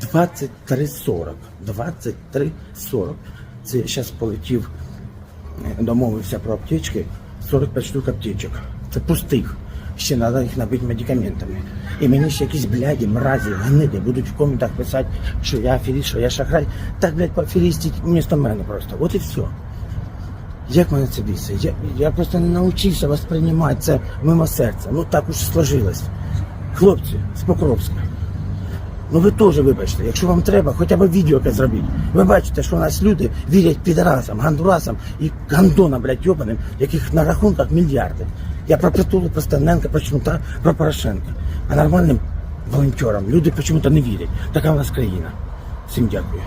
23.40. 23.40. Це я зараз полетів, е, домовився про аптечки. 45 штук аптечок. Це пустих. Ще треба їх набити медикаментами. І мені ще якісь бляді, мразі, гниди будуть в коментах писати, що я аферіст, що я шахрай. Так, блядь, поаферістіть вмісто мене просто. От і все. Як мене це бісить? Я, я просто не навчився восприймати це мимо серця. Ну так уж сложилось. Хлопці з Покровська. Ну ви теж вибачте, якщо вам треба, хоча б відео яке зробіть. Ви бачите, що у нас люди вірять підарасам, гандурасам і гандонам, блядь, йобаним, яких на рахунках мільярди. Я про Притулу, про Станенка, про Чмута, про Порошенка. А нормальним волонтерам люди чому-то не вірять. Така в нас країна. Всім дякую.